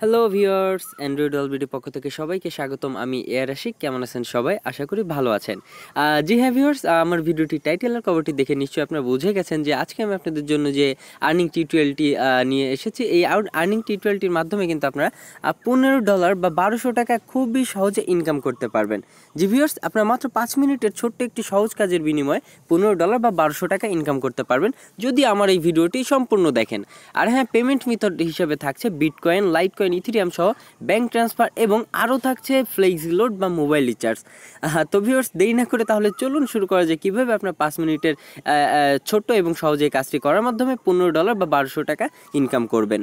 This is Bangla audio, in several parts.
হ্যালো ভিউয়ার্স অ্যান্ড্রয়েড অলবিডি পক্ষ থেকে সবাইকে স্বাগতম। আমি এয়ার আশিক। কেমন আছেন সবাই? আশা করি ভালো আছেন। জি হ্যাঁ ভিউয়ার্স আমার ভিডিওটি টাইটেল আর কভারটি দেখে নিশ্চয়ই আপনারা বুঝে গেছেন যে আজকে আমি আপনাদের জন্য যে আর্নিং টি টিউটোরিয়ালটি নিয়ে এসেছি, এই আর্নিং টিউটোরিয়ালটির মাধ্যমে কিন্তু আপনারা পনেরো ডলার বা বারোশো টাকা খুবই সহজে ইনকাম করতে পারবেন। জি ভিওর্স আপনারা মাত্র পাঁচ মিনিটের ছোট্ট একটি সহজ কাজের বিনিময়ে পনেরো ডলার বা বারোশো টাকা ইনকাম করতে পারবেন, যদি আমার এই ভিডিওটি সম্পূর্ণ দেখেন। আর হ্যাঁ পেমেন্ট মেথড হিসেবে থাকছে বিটকয়েন লাইট কয়েন ইথিরিয়াম সহ ব্যাংক ট্রান্সফার এবং আরও থাকছে ফ্লেক্সি লোড বা মোবাইল রিচার্জ তো ভিউয়ার্স দেরি না করে তাহলে চলুন শুরু করা যায় কীভাবে আপনার পাঁচ মিনিটের ছোট্ট এবং সহজে কাজটি করার মাধ্যমে পনেরো ডলার বা বারোশো টাকা ইনকাম করবেন।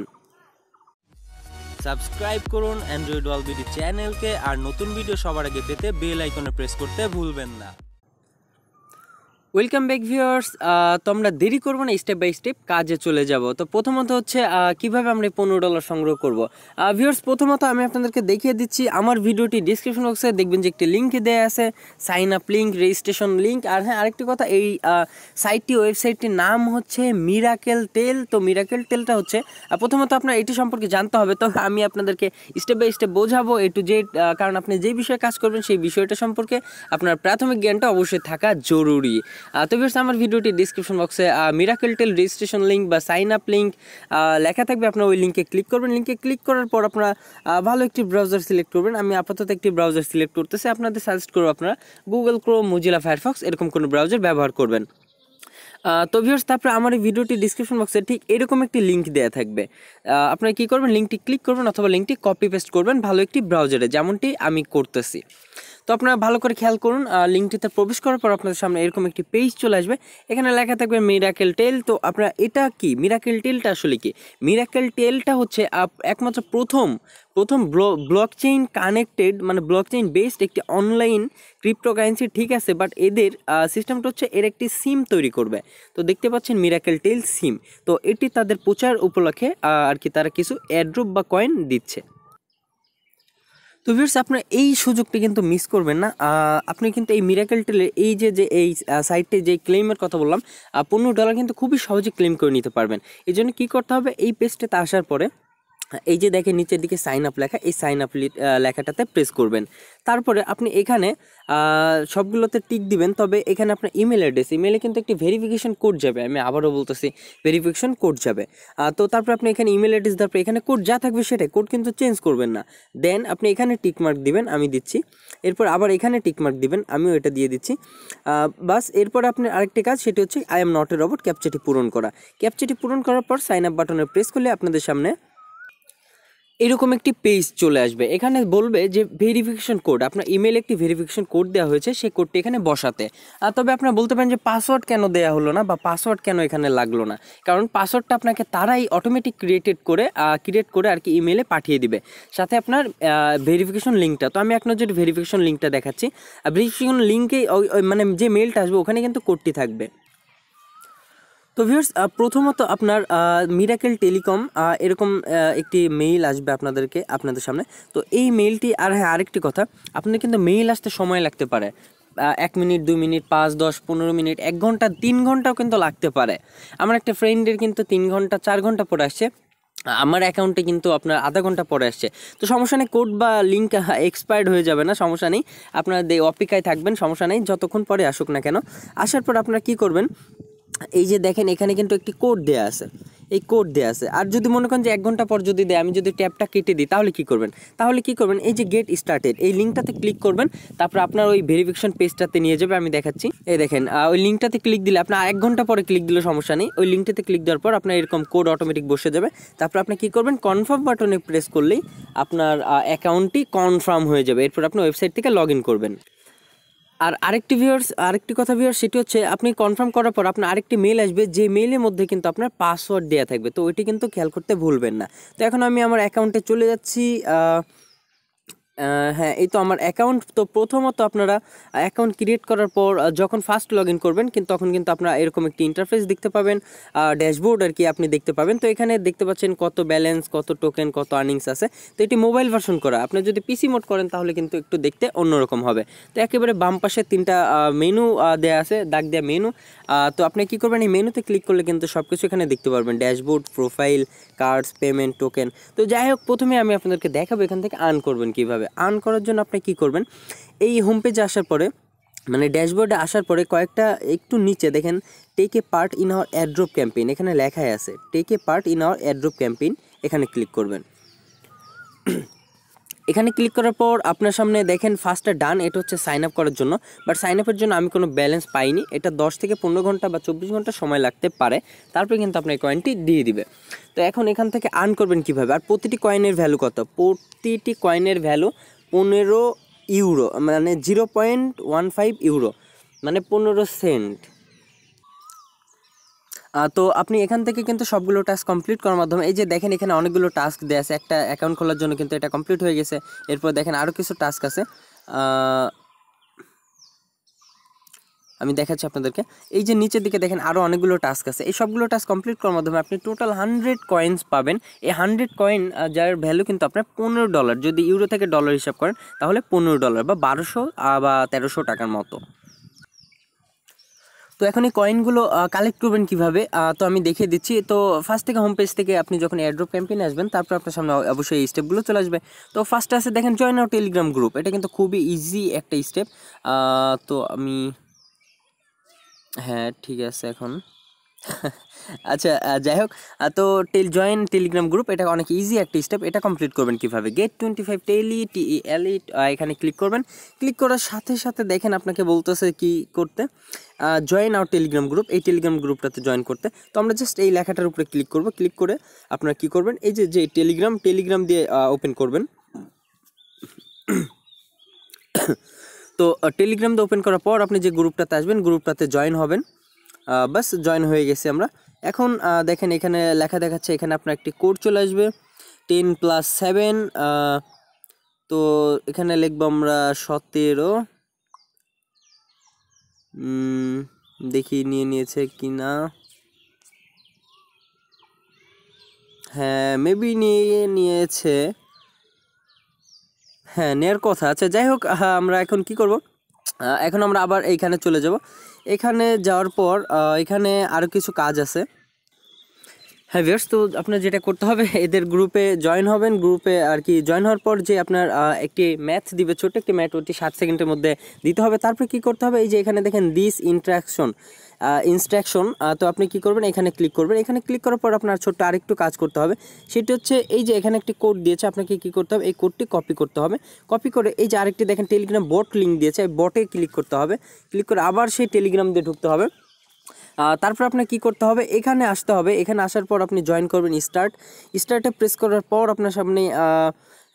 সাবস্ক্রাইব করুন অ্যান্ড্রয়েড অলবিডি চ্যানেলকে আর নতুন ভিডিও সবার আগে পেতে বেল আইকনে প্রেস করতে ভুলবেন না। ওয়েলকাম ব্যাক ভিউয়ার্স তো আমরা দেরি করব না স্টেপ বাই স্টেপ কাজে চলে যাব। তো প্রথমত হচ্ছে কীভাবে আমরা পনেরো ডলার সংগ্রহ করব? ভিউয়ার্স প্রথমত আমি আপনাদেরকে দেখিয়ে দিচ্ছি, আমার ভিডিওটি ডিসক্রিপশন বক্সে দেখবেন যে একটি লিঙ্ক দেওয়া আছে sign up link registration link আর হ্যাঁ আরেকটি কথা, এই সাইটটি ওয়েবসাইটটির নাম হচ্ছে মিরাকেল তেল তো মিরাকেল তেলটা হচ্ছে প্রথমত আপনার এটি সম্পর্কে জানতে হবে, তো আমি আপনাদেরকে স্টেপ বাই স্টেপ বোঝাবো এ টু জেড কারণ আপনি যে বিষয়ে কাজ করবেন, সেই বিষয়টা সম্পর্কে আপনার প্রাথমিক জ্ঞানটা অবশ্যই থাকা জরুরি। তো ভিউয়ার্স আমার ভিডিওটি ডিসক্রিপশন বক্সে মিরাকেল টেল রেজিস্ট্রেশন লিঙ্ক বা সাইন আপ লিঙ্ক লেখা থাকবে, আপনার ওই লিঙ্কে ক্লিক করবেন। লিঙ্কে ক্লিক করার পর আপনারা ভালো একটি ব্রাউজার সিলেক্ট করবেন। আমি আপাতত একটি ব্রাউজার সিলেক্ট করতেছি। আপনাদের সাজেস্ট করব আপনারা গুগল ক্রোম মুজিলা ফায়ারফক্স এরকম কোনো ব্রাউজার ব্যবহার করবেন। তো ভিউয়ার্স তারপরে আমার এই ভিডিওটি ডিসক্রিপশন বক্সে ঠিক এরকম একটি লিঙ্ক দেওয়া থাকবে। আপনারা কী করবেন? লিঙ্কটি ক্লিক করবেন অথবা লিঙ্কটি কপি পেস্ট করবেন ভালো একটি ব্রাউজারে যেমনটি আমি করতেছি। তো আপনারা ভালো করে খেয়াল করুন লিঙ্কটিতে প্রবেশ করার পর আপনাদের সামনে এরকম একটি পেজ চলে আসবে। এখানে লেখা থাকবে মিরাকেল টেল তো আপনারা, এটা কি? মিরাকেল টেলটা আসলে কি? মিরাকেল টেলটা হচ্ছে একমাত্র প্রথম প্রথম ব্লক চেইন কানেক্টেড মানে ব্লক চেইন বেসড একটি অনলাইন ক্রিপ্টোকারেন্সি ঠিক আছে? বাট এদের সিস্টেমটা হচ্ছে এর একটি সিম তৈরি করবে। তো দেখতে পাচ্ছেন মিরাকেল টেল সিম তো এটি তাদের প্রচার উপলক্ষে আর কি তারা কিছু এয়ারড্রপ বা কয়েন দিচ্ছে। তো ভিউয়ার্স আপনারা এই সুযোগটি কিন্তু মিস করবেন না। আপনি কিন্তু এই মিরাকেল টেলের এই যে যে এই সাইটে যে ক্লেমের কথা বললাম পনেরো ডলার কিন্তু খুবই সহজে ক্লেম করে নিতে পারবেন। এই জন্য কী করতে হবে? এই পেজটাতে আসার পরে এই যে দেখেন নিচের দিকে সাইন আপ লেখা, এই সাইন আপ লেখাটাতে প্রেস করবেন। তারপরে আপনি এখানে সবগুলোতে টিক দিবেন, তবে এখানে আপনার ইমেল অ্যাড্রেস ইমেলে কিন্তু একটি ভেরিফিকেশন কোড যাবে, আমি আবারও বলতেছি ভেরিফিকেশন কোড যাবে। তো তারপর আপনি এখানে ইমেল অ্যাড্রেস দেওয়ার পর, এখানে কোড যা থাকবে সেটাই কোড কিন্তু চেঞ্জ করবেন না। দেন আপনি এখানে টিক মার্ক দিবেন, আমি দিচ্ছি। এরপর আবার এখানে টিক মার্ক দিবেন, আমিও এটা দিয়ে দিচ্ছি। বাস, এরপর আপনার আরেকটি কাজ, সেটি হচ্ছে I am not a robot ক্যাপচাটি পূরণ করা। ক্যাপচাটি পূরণ করার পর সাইন আপ বাটনে প্রেস করলে আপনাদের সামনে এরকম একটি পেজ চলে আসবে। এখানে বলবে যে ভেরিফিকেশন কোড আপনার ইমেলে একটি ভেরিফিকেশন কোড দেওয়া হয়েছে, সেই কোডটি এখানে বসাতে। আর তবে আপনারা বলতে পারেন যে পাসওয়ার্ড কেন দেওয়া হলো না বা পাসওয়ার্ড কেন এখানে লাগল না? কারণ পাসওয়ার্ডটা আপনাকে তারাই অটোমেটিক ক্রিয়েটেড করে ক্রিয়েট করে আর কি ইমেলে পাঠিয়ে দিবে। সাথে আপনার ভেরিফিকেশন লিঙ্কটা তো আমি এক নজর ভেরিফিকেশন লিঙ্কটা দেখাচ্ছি। ভেরিফিকেশন লিঙ্কে মানে যে মেলটা আসবে, ওখানে কিন্তু কোডটি থাকবে। তো ভিউয়ার্স প্রথমত আপনার মিরাকেল টেলিকম এরকম একটি মেইল আসবে আপনাদেরকে, আপনাদের সামনে। তো এই মেইলটি আর হ্যাঁ আরেকটি কথা, আপনার কিন্তু মেইল আসতে সময় লাগতে পারে। এক মিনিট, দুই মিনিট, পাঁচ, দশ, পনেরো মিনিট, এক ঘণ্টা, তিন ঘন্টাও কিন্তু লাগতে পারে। আমার একটা ফ্রেন্ডের কিন্তু তিন ঘণ্টা, চার ঘণ্টা পরে আসছে। আমার অ্যাকাউন্টে কিন্তু আপনার আধা ঘণ্টা পরে আসছে। তো সমস্যা নেই কোড বা লিঙ্ক এক্সপায়ার্ড হয়ে যাবে না, সমস্যা নেই। আপনারা অপেক্ষায় থাকবেন, সমস্যা নেই, যতক্ষণ পরে আসুক না কেন। আসার পর আপনারা কী করবেন এই যে দেখেন, এখানে কিন্তু একটি কোড দেয়া আছে। এই কোড দেয়া আছে। আর যদি মনে করেন যে এক ঘণ্টা পর যদি দেয়, আমি যদি ট্যাবটা কেটে দিই, তাহলে কি করবেন? তাহলে কি করবেন? এই যে গেট স্টার্টেড এই লিঙ্কটাতে ক্লিক করবেন, তারপর আপনার ওই ভেরিফিকেশন পেজটাতে নিয়ে যাবে, আমি দেখাচ্ছি। এই দেখেন ওই লিঙ্কটাতে ক্লিক দিলে আপনার এক ঘণ্টা পরে ক্লিক দিলে সমস্যা নেই। ওই লিঙ্কটাতে ক্লিক দেওয়ার পর আপনার এরকম কোড অটোমেটিক বসে যাবে। তারপর আপনি কি করবেন? কনফার্ম বাটনে প্রেস করলেই আপনার অ্যাকাউন্টটি কনফার্ম হয়ে যাবে। এরপর আপনি ওয়েবসাইট থেকে লগ করবেন। আর আরেকটি ভিউয়ার্স আরেকটি কথা ভিউয়ার্স সেটি হচ্ছে আপনি কনফার্ম করার পর আপনার আরেকটি মেল আসবে, যে মেলের মধ্যে কিন্তু আপনার পাসওয়ার্ড দেওয়া থাকবে। তো ওইটি কিন্তু খেয়াল করতে ভুলবেন না। তো এখন আমি আমার অ্যাকাউন্টে চলে যাচ্ছি হ্যাঁ এই তো আমার অ্যাকাউন্ট তো প্রথমত আপনারা অ্যাকাউন্ট ক্রিয়েট করার পর যখন ফার্স্ট লগ ইন করবেন, কিন্তু তখন কিন্তু আপনারা এরকম একটি ইন্টারফেস দেখতে পাবেন ড্যাশবোর্ড আর কি আপনি দেখতে পাবেন। তো এখানে দেখতে পাচ্ছেন কত ব্যালেন্স কত টোকেন কত আর্নিংস আছে। তো এটি মোবাইল ভার্সন করা। আপনি যদি পিসি মোড করেন, তাহলে কিন্তু একটু দেখতে অন্যরকম হবে। তো একেবারে বাম পাশে তিনটা মেনু দেয়া আছে, দাগ দেওয়া মেনু তো আপনি কি করবেন, এই মেনুতে ক্লিক করলে কিন্তু সব কিছু এখানে দেখতে পারবেন। Dashboard profile cards payment token তো যাই হোক, প্রথমে আমি আপনাদেরকে দেখাবো এখান থেকে আর্ন করবেন কীভাবে। আর্ন করার জন্য আপনি কি করবেন? এই হোম পেজে আসার পরে মানে ড্যাশবোর্ডে আসার পরে কয়েকটা একটু নিচে দেখেন take a part in our airdrop campaign এখানে লেখাই আছে take a part in our airdrop campaign এখানে ক্লিক করবেন। এখানে ক্লিক করার পর আপনার সামনে দেখেন ফার্স্টটা ডান এটা হচ্ছে সাইন আপ করার জন্য। বাট সাইন আপের জন্য আমি কোনো ব্যালেন্স পাইনি। এটা দশ থেকে পনেরো ঘণ্টা বা চব্বিশ ঘণ্টা সময় লাগতে পারে। তারপরে কিন্তু আপনার কয়েনটি দিয়ে দিবে। তো এখন এখান থেকে আর্ন করবেন কীভাবে? আর প্রতিটি কয়েনের ভ্যালু কত? প্রতিটি কয়েনের ভ্যালু পনেরো ইউরো মানে zero point one five euro মানে পনেরো সেন্ট তো আপনি এখান থেকে কিন্তু সবগুলো টাস্ক কমপ্লিট করার মাধ্যমে, এই যে দেখেন এখানে অনেকগুলো টাস্ক দেওয়া আছে, একটা অ্যাকাউন্ট খোলার জন্য কিন্তু এটা কমপ্লিট হয়ে গেছে, এরপর দেখেন আরও কিছু টাস্ক আছে। আমি দেখাচ্ছি আপনাদেরকে, এই যে নিচের দিকে দেখেন আরও অনেকগুলো টাস্ক আছে, এই সবগুলো টাস্ক কমপ্লিট করার মাধ্যমে আপনি টোটাল হান্ড্রেড কয়েন্স পাবেন, এই হান্ড্রেড কয়েন যার ভ্যালু কিন্তু আপনার পনেরো ডলার যদি ইউরো থেকে ডলার হিসাব করেন, তাহলে পনেরো ডলার বা বারোশো বা তেরোশো টাকার মতো। তো এখন এই কয়েনগুলো কালেক্ট করবেন কীভাবে? তো আমি দেখিয়ে দিচ্ছি। তো ফার্স্ট থেকে হোম পেজ থেকে আপনি যখন এয়ারড্রপ ক্যাম্পেইন আসবেন, তারপর আপনার সামনে অবশ্যই এই স্টেপগুলো চলে আসবে। তো ফার্স্টে আছে দেখেন জয়েন আউট টেলিগ্রাম গ্রুপ এটা কিন্তু খুবই ইজি একটা স্টেপ তো আমি হ্যাঁ ঠিক আছে এখন। আচ্ছা যাই হোক তো টেল জয়েন টেলিগ্রাম গ্রুপ এটা অনেক ইজি একটা স্টেপ এটা কমপ্লিট করবেন কীভাবে? Get twenty five tele T L এখানে ক্লিক করবেন। ক্লিক করার সাথে সাথে দেখেন আপনাকে বলতেছে কি করতে? জয়েন আউট টেলিগ্রাম গ্রুপ এই টেলিগ্রাম গ্রুপটাতে জয়েন করতে। তো আমরা জাস্ট এই লেখাটার উপরে ক্লিক করব। ক্লিক করে আপনারা কি করবেন? এই যে যে টেলিগ্রাম টেলিগ্রাম দিয়ে ওপেন করবেন। তো টেলিগ্রাম দিয়ে ওপেন করার পর আপনি যে গ্রুপটাতে আসবেন গ্রুপটাতে জয়েন হবেন। বাস জয়েন হয়ে গেছি আমরা। এখন দেখেন এখানে লেখা দেখাচ্ছে, এখানে আপনার একটি কোড চলে আসবে টেন প্লাস সেভেন তো এখানে লিখব আমরা সতেরো। দেখি নিয়ে নিয়েছে কি না হ্যাঁ মেবি নিয়ে নিয়েছে। হ্যাঁ নেয়ার কথা। আচ্ছা যাই হোক আমরা এখন কি করব? এখন আমরা আবার এইখানে চলে যাব। এখানে যাওয়ার পর এখানে আরও কিছু কাজ আছে। হ্যাঁ ভিউয়ার্স, তো আপনার যেটা করতে হবে, এদের গ্রুপে জয়েন হবেন। গ্রুপে আর কি জয়েন হওয়ার পর যে আপনার একটি ম্যাথ দিবে, ছোট্ট একটি ম্যাথ ওটি সাত সেকেন্ডের মধ্যে দিতে হবে। তারপরে কি করতে হবে, এই যে এখানে দেখেন দিস ইন্ট্রাকশন ইনস্ট্রাকশন তো আপনি কি করবেন, এখানে ক্লিক করবেন। এখানে ক্লিক করার পর আপনার ছোট্ট আরেকটু কাজ করতে হবে। সেটি হচ্ছে, এই যে এখানে একটি কোড দিয়েছে, আপনাকে কি করতে হবে, এই কোডটি কপি করতে হবে। কপি করে এই যে আরেকটি দেখেন টেলিগ্রাম বট লিঙ্ক দিয়েছে বটে ক্লিক করতে হবে। ক্লিক করে আবার সেই টেলিগ্রাম দিয়ে ঢুকতে হবে। তারপর আপনার কি করতে হবে? এখানে আসতে হবে। এখানে আসার পর আপনি জয়েন করবেন স্টার্ট স্টার্টে প্রেস করার পর আপনার সামনে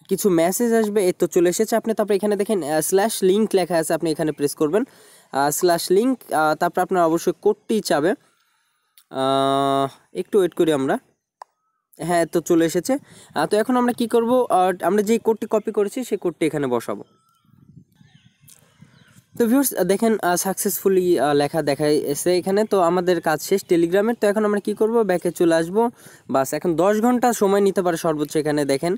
কিছু মেসেজ আসবে। এই তো চলে এসেছে। আপনি তারপর এখানে দেখেন স্ল্যাশ লিঙ্ক লেখা আছে। আপনি এখানে প্রেস করবেন। স্ল্যাশ লিঙ্ক তারপর আপনার অবশ্যই কোডটি চাবে। একটু ওয়েট করি আমরা। হ্যাঁ তো চলে এসেছে। তো এখন আমরা কি করব? আমরা যে কোডটি কপি করেছি, সেই কোডটি এখানে বসাবো। তো ভিউর্স দেখেন সাকসেসফুলি লেখা দেখাই এসে এখানে। তো আমাদের কাজ শেষ টেলিগ্রামের। তো এখন আমরা কি করব? ব্যাকে চলে আসব। বাস, এখন দশ ঘণ্টা সময় নিতে পারে সর্বোচ্চ এখানে দেখেন।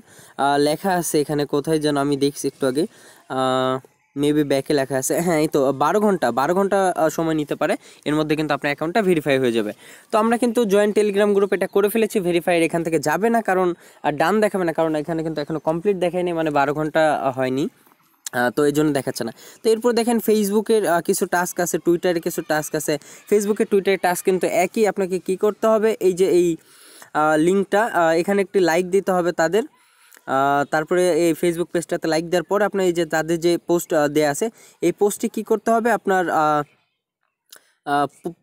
লেখা আছে এখানে কোথায় যেন আমি দেখছি একটু আগে। মেবি ব্যাকে লেখা আছে। হ্যাঁ এই তো, বারো ঘণ্টা বারো ঘণ্টা সময় নিতে পারে। এর মধ্যে কিন্তু আপনার অ্যাকাউন্টটা ভেরিফাই হয়ে যাবে। তো আমরা কিন্তু জয়েন্ট টেলিগ্রাম গ্রুপ এটা করে ফেলেছি। ভেরিফাই এখান থেকে যাবে না কারণ ডান দেখাবে না কারণ এখানে কিন্তু এখনও কমপ্লিট দেখায়নি। মানে বারো ঘণ্টা হয়নি। তো এই জন্য দেখাচ্ছে না। তো এরপর দেখেন ফেসবুকের কিছু টাস্ক আছে টুইটারে কিছু টাস্ক আছে। ফেসবুকের টুইটারের টাস্ক কিন্তু একই। আপনাকে কি করতে হবে? এই যে এই লিঙ্কটা এখানে একটি লাইক দিতে হবে তাদের। তারপরে এই ফেসবুক পেজটাতে লাইক দেওয়ার পর আপনার এই যে তাদের যে পোস্ট দেয়া আছে, এই পোস্টটি কি করতে হবে? আপনার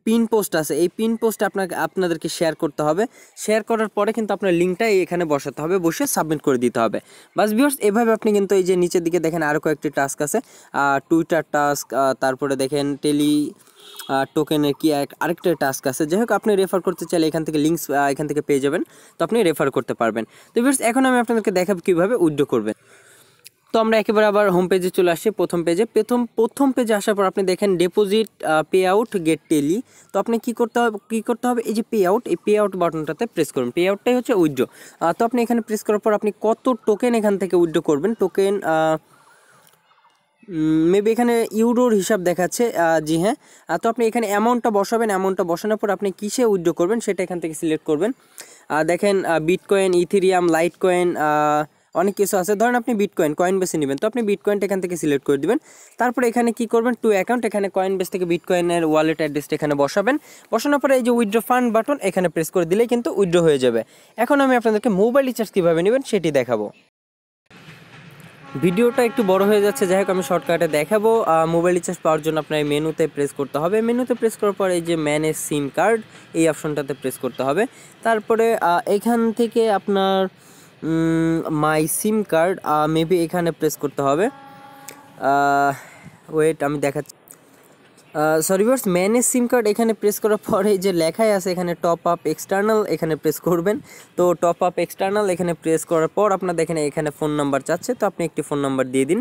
পিন পোস্ট আছে। এই পিন পোস্ট আপনাকে, আপনাদেরকে শেয়ার করতে হবে। শেয়ার করার পরে কিন্তু আপনার লিঙ্কটা এখানে বসাতে হবে, বসে সাবমিট করে দিতে হবে। বাস ভিউয়ার্স এভাবে আপনি কিন্তু এই যে নিচের দিকে দেখেন আরও কয়েকটি টাস্ক আছে। টুইটার টাস্ক তারপরে দেখেন টেলি টোকেনের কি আরেকটা টাস্ক আছে। যাই হোক, আপনি রেফার করতে চাইলে এখান থেকে লিঙ্কস এখান থেকে পেয়ে যাবেন। তো আপনি রেফার করতে পারবেন। তো ভিউয়ার্স এখন আমি আপনাদেরকে দেখাবো কীভাবে উইথড্র করবেন। তো আমরা একেবারে আবার হোম পেজে চলে আসি, প্রথম পেজে প্রথম প্রথম পেজে আসার পর আপনি দেখেন deposit pay out get tele তো আপনি কি করতে হবে, কী করতে হবে? এই যে পে আউট এই পে আউট বাটনটাতে প্রেস করুন। পে আউটটাই হচ্ছে উইড্রো তো আপনি এখানে প্রেস করার পর আপনি কত টোকেন এখান থেকে উইড্রো করবেন? টোকেন মেবি এখানে ইউরোর হিসাব দেখাচ্ছে জি হ্যাঁ। তো আপনি এখানে অ্যামাউন্টটা বসাবেন অ্যামাউন্টটা বসানোর পর আপনি কিসে উইথড্র করবেন সেটা এখান থেকে সিলেক্ট করবেন। দেখেন বিটকয়েন ইথিরিয়াম লাইট কয়েন অনেক কিছু আছে। ধরেন আপনি বিটকয়েন কয়েন বেসে নেবেন। তো আপনি বিটকয়েনটা এখান থেকে সিলেক্ট করে দিবেন। তারপরে এখানে কি করবেন? টু অ্যাকাউন্ট এখানে কয়েন বেস থেকে বিটকয়েনের ওয়ালেট অ্যাড্রেসটা এখানে বসাবেন। বসানোর পরে এই যে উইথড্র ফান্ড বাটন এখানে প্রেস করে দিলেই কিন্তু উইথড্র হয়ে যাবে। এখন আমি আপনাদেরকে মোবাইল রিচার্জ কীভাবে নেবেন সেটি দেখাবো। ভিডিওটা একটু বড় হয়ে যাচ্ছে, যাই হোক আমি শর্টকাটে দেখাবো। মোবাইল রিচার্জ পাওয়ার জন্য আপনার মেনুতে প্রেস করতে হবে। মেনুতে প্রেস করার পর এই যে ম্যানেজ সিম কার্ড এই অপশনটাতে প্রেস করতে হবে। তারপরে এখান থেকে আপনার মাই সিম কার্ড মেবি এখানে প্রেস করতে হবে। ওয়েট আমি দেখাচ্ছি। সরি ভার্স ম্যানেজ সিম কার্ড এখানে প্রেস করার পরে যে লেখাই আছে, এখানে টপ আপ এক্সটার্নাল এখানে প্রেস করবেন। তো টপ আপ এক্সটার্নাল এখানে প্রেস করার পর আপনার দেখেন এখানে ফোন নাম্বার চাচ্ছে, তো আপনি একটি ফোন নাম্বার দিয়ে দিন।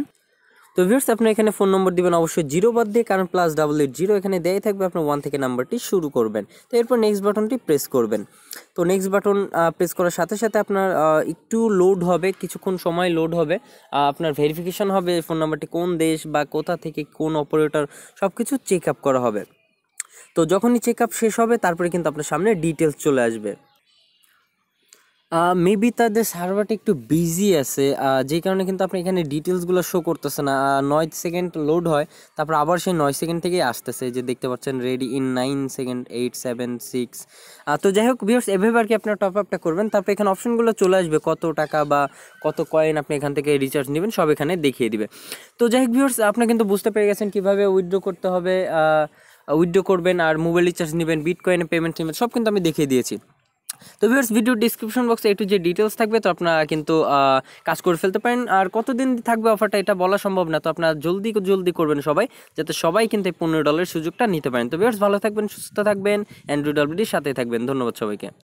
তো ভিউর্স আপনি এখানে ফোন নম্বর দিবেন, অবশ্যই জিরো বাদ দিয়ে, কারণ প্লাস ডাবল এইট জিরো এখানে দেয় থাকবে, আপনি ওয়ান থেকে নাম্বারটি শুরু করবেন। তো এরপর নেক্সট বাটনটি প্রেস করবেন। তো নেক্সট বাটন প্রেস করার সাথে সাথে আপনার একটু লোড হবে, কিছুক্ষণ সময় লোড হবে। আপনার ভেরিফিকেশন হবে ফোন নাম্বারটি কোন দেশ বা কোথা থেকে কোন অপারেটর সব কিছু চেক আপ করা হবে। তো যখনই চেক আপ শেষ হবে, তারপরে কিন্তু আপনার সামনে ডিটেলস চলে আসবে। মেবি তাদের সার্ভারটা একটু বিজি আছে যে কারণে কিন্তু আপনি এখানে ডিটেলসগুলো শো করতেছে না। নয় সেকেন্ড লোড হয়, তারপর আবার সেই নয় সেকেন্ড থেকেই আসতেছে যে দেখতে পাচ্ছেন ready in nine second eight seven six তো যাই হোক ভিউর্স এভাবে আর কি আপনার টপ আপটা করবেন। তারপর এখানে অপশনগুলো চলে আসবে, কত টাকা বা কত কয়েন আপনি এখান থেকে রিচার্জ নেবেন, সব এখানে দেখিয়ে দিবে। তো যাই হোক ভিউর্স আপনি কিন্তু বুঝতে পেরে গেছেন কীভাবে উইথড্র করতে হবে উইথড্র করবেন আর মোবাইল রিচার্জ নেবেন বিট কয়েনে পেমেন্ট নেবেন, সব কিন্তু আমি দেখিয়ে দিয়েছি। তো ভিউয়ার্স ভিডিও ডিসক্রিপশন বক্সে একটু যে ডিটেলস থাকবে, তো আপনারা কিন্তু কাজ করে ফেলতে পারেন। আর কতদিন থাকবে অফারটা এটা বলা সম্ভব না, তো আপনারা জলদি জলদি করবেন সবাই, যাতে সবাই কিন্তু এই পনেরো ডলারের সুযোগটা নিতে পারেন। তো ভিউয়ার্স ভালো থাকবেন, সুস্থ থাকবেন অ্যান্ড্রয়েড অলরেডির সাথে থাকবেন। ধন্যবাদ সবাইকে।